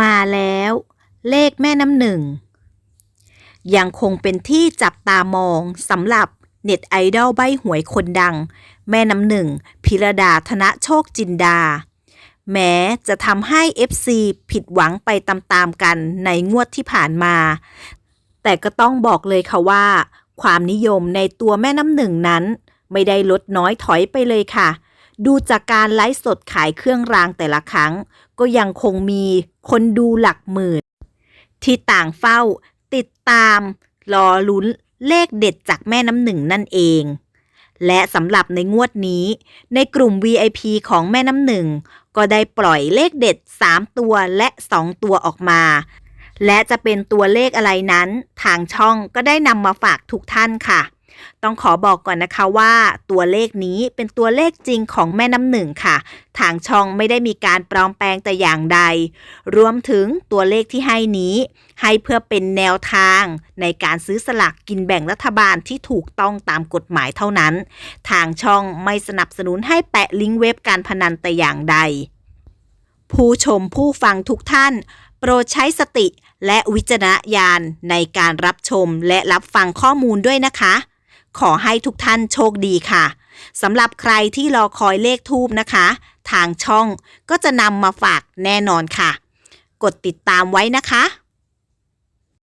มาแล้ว เลขแม่น้ำหนึ่ง ยังคงเป็นที่จับตามองสำหรับเน็ตไอดอลใบหวยคนดัง แม่น้ำหนึ่งพิรดาธนโชคจินดา แม้จะทำให้ FC ผิดหวังไปตามๆกันในงวดที่ผ่านมา แต่ก็ต้องบอกเลยค่ะว่า ความนิยมในตัวแม่น้ำหนึ่งนั้น ไม่ได้ลดน้อยถอยไปเลยค่ะ ดูจากการไลฟ์สดขายเครื่องรางแต่ละครั้ง ก็ยังคงมีคนดูหลักหมื่น ที่ต่างเฝ้าติดตาม รอลุ้นเลขเด็ดจากแม่น้ำหนึ่งนั่นเอง และสำหรับในงวดนี้ ในกลุ่ม VIP ของแม่น้ำหนึ่ง ก็ได้ปล่อยเลขเด็ด 3 ตัวและ 2 ตัวออกมา และจะเป็นตัวเลขอะไรนั้น ทางช่องก็ได้นำมาฝากทุกท่านค่ะ ต้องขอบอกก่อนนะคะว่าตัวเลขนี้เป็นตัวเลขจริงของแม่น้ำหนึ่งค่ะ ทางช่องไม่ได้มีการปลอมแปลงแต่อย่างใด รวมถึงตัวเลขที่ให้นี้ ให้เพื่อเป็นแนวทางในการซื้อสลากกินแบ่งรัฐบาลที่ถูกต้องตามกฎหมายเท่านั้น ทางช่องไม่สนับสนุนให้แปะลิงก์เว็บการพนันแต่อย่างใด ผู้ชมผู้ฟังทุกท่านโปรดใช้สติและวิจารณญาณในการรับชมและรับฟังข้อมูลด้วยนะคะ ขอให้ทุกท่านโชคดีค่ะสำหรับใครที่รอคอยเลขทูบนะคะ ทางช่องก็จะนำมาฝากแน่นอนค่ะ กดติดตามไว้นะคะ